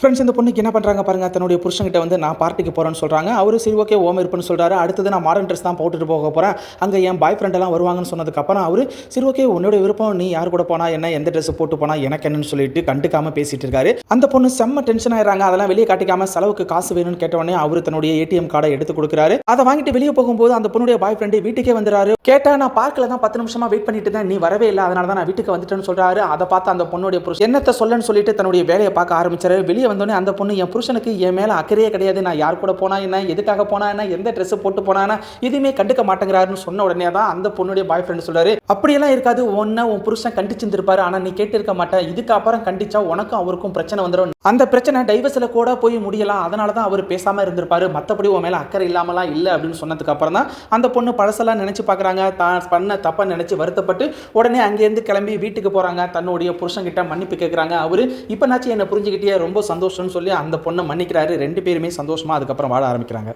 Friends இந்த பொண்ணுக்கு என்ன பண்ணுறாங்க பாருங்க? தன்னுடைய புருஷன்கிட்ட வந்து நான் பார்ட்டிக்கு போகிறேன்னு சொல்கிறாங்க அவரு சரி ஓகே ஓம் இருப்புன்னு சொல்கிறாரு அடுத்தது நான் மாடர்ன் ட்ரெஸ் தான் போட்டுட்டு போக போகிறேன் அங்கே என் பாய் ஃப்ரெண்டெல்லாம் வருவாங்கன்னு சொன்னதுக்கப்புறம் அவர் சரி ஓகே உன்னோட விருப்பம் நீ யார் கூட போனா என்ன எந்த ட்ரெஸ் போட்டு போனா எனக்கு என்னன்னு சொல்லிட்டு கண்டுக்காமல் பேசிட்டு இருக்காரு. அந்த பொண்ணு செம்ம டென்ஷன் ஆயிடுறாங்க. அதெல்லாம் வெளியே காட்டிக்காம செலவுக்கு காசு வேணும்னு கேட்டவொடனே அவர் தன்னுடைய ஏடிஎம் கார்டை எடுத்து கொடுக்குறாரு. அதை வாங்கிட்டு வெளியே போகும்போது அந்த பொண்ணுடைய பாய் ஃப்ரெண்டு வீட்டுக்கே வந்துறாரு கேட்டா நான் பார்க்கல தான் பத்து நிமிஷமா வெயிட் பண்ணிட்டு தான் நீ வரவே இல்லை. அதனால தான் நான் வீட்டுக்கு வந்துட்டேன்னு சொல்றாரு. அதை பார்த்து அந்த பொண்ணுடைய புருஷன் என்னத்தை சொல்லன்னு சொல்லிட்டு தன்னுடைய வேலையை பார்க்க ஆரம்பிச்சாரு. வெளியே வந்தோடனே அந்த பொண்ணு என் புருஷனுக்கு என் மேலே அக்கறையே கிடையாது. நான் யார் கூட போனா என்ன? எதுக்காக போனா என்ன? எந்த ட்ரெஸ் போட்டு போனானா எதுவுமே கண்டுக்க மாட்டேங்கிறாருன்னு சொன்ன உடனே தான் அந்த பொண்ணுடைய பாய் ஃப்ரெண்ட் சொல்றாரு. அப்படியெல்லாம் இருக்காது. ஒன்ன உன் புருஷன் கண்டிச்சிருந்திருப்பாரு. ஆனால் நீ கேட்டு இருக்க மாட்டேன். இதுக்கு அப்புறம் கண்டிச்சா உனக்கும் அவருக்கும் பிரச்சனை வந்துடும் அந்த பிரச்சனை டைவர்ஸில் கூட போய் முடியலாம். அதனால தான் அவர் பேசாம இருந்திருப்பாரு. மற்றபடி உன் மேலே அக்கறை இல்லாமலாம் இல்லை அப்படின்னு சொன்னதுக்கு அப்புறம் தான் அந்த பொண்ணு பழசெல்லாம் நினைச்சு பார்க்குறாங்க தான் பண்ண தப்பா நினைச்சு வருத்தப்பட்டு உடனே அங்கேருந்து கிளம்பி வீட்டுக்கு போறாங்க. தன்னுடைய புருஷன்கிட்ட மன்னிப்பு கேட்குறாங்க அவரு இப்போனாச்சும் என்னை புரிஞ்சுக்கிட்டே ரொம்ப சந்தோஷம்னு சொல்லி அந்த பொண்ணை மன்னிக்கிறாரு. ரெண்டு பேருமே சந்தோஷமா அதுக்கப்புறம் வாழ ஆரம்பிக்கிறாங்க.